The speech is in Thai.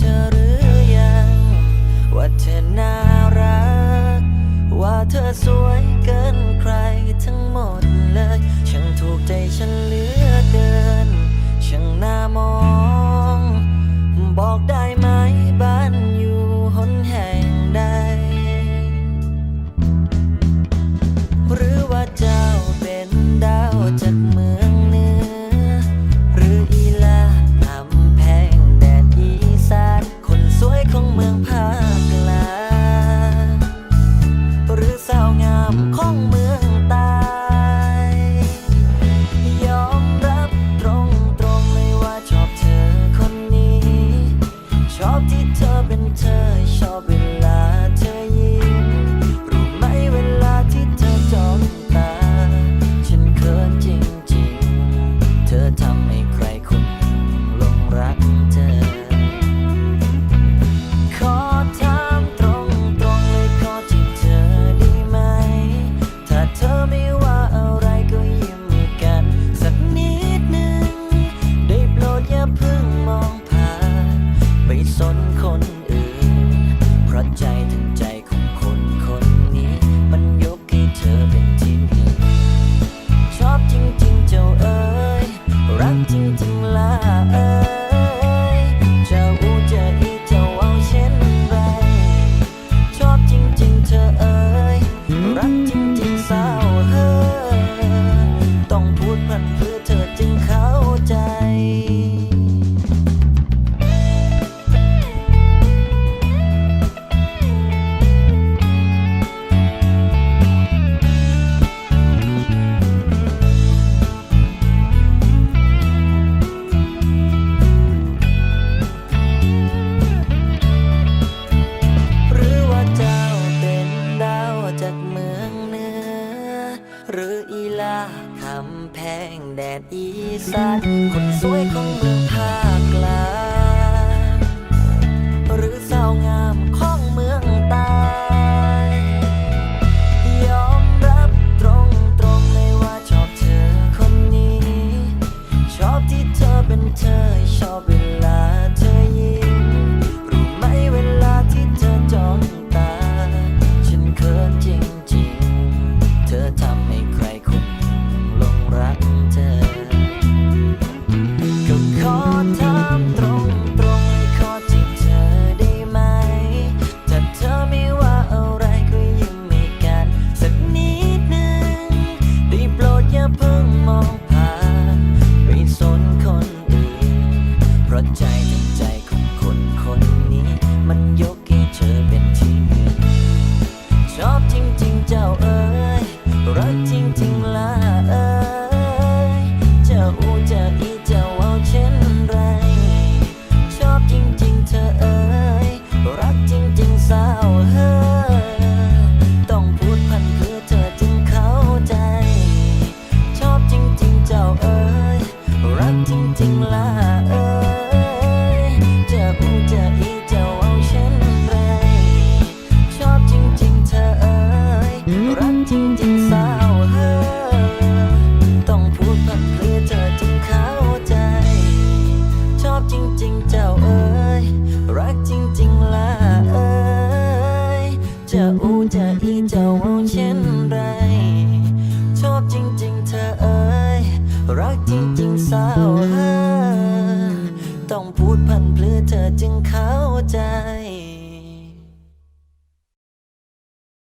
저를 ามของเมืองตายยอมรับตรงตรงเลยว่าชอบเธอคนนี้ ชอบที่เธอเป็นเธอชอบ หรืออีลาคำแพงแดดอีสานคนสวยของเมืองภาคกลางหรือสาวงามของเมืองใต้ยอมรับตรงตรงเลยว่าชอบเธอคนนี้ ชอบที่เธอเป็นเธอชอบ ธอเป็นที่หนึ่งชอบจริง ๆ เจ้าเอ๋ยรักจริง ๆล่ะเอ๋ยเจ้าอูจะอีเจ้าเอาเช่นไร ชอบจริง ๆ เธอเอ๋ยรักจริง ๆสาวเฮยต้องพูดพันเพื่อเธอจึงเข้าใจ ชอบจริง ๆ เจ้าเอ๋ยรักจริง ๆล่ อู้จะอีเจ้าเช่นไร ชอบจริงๆเธอเอ๋ยรักจริงๆสาวเออต้องพูดพันเพื่อเธอจึงเข้าใจ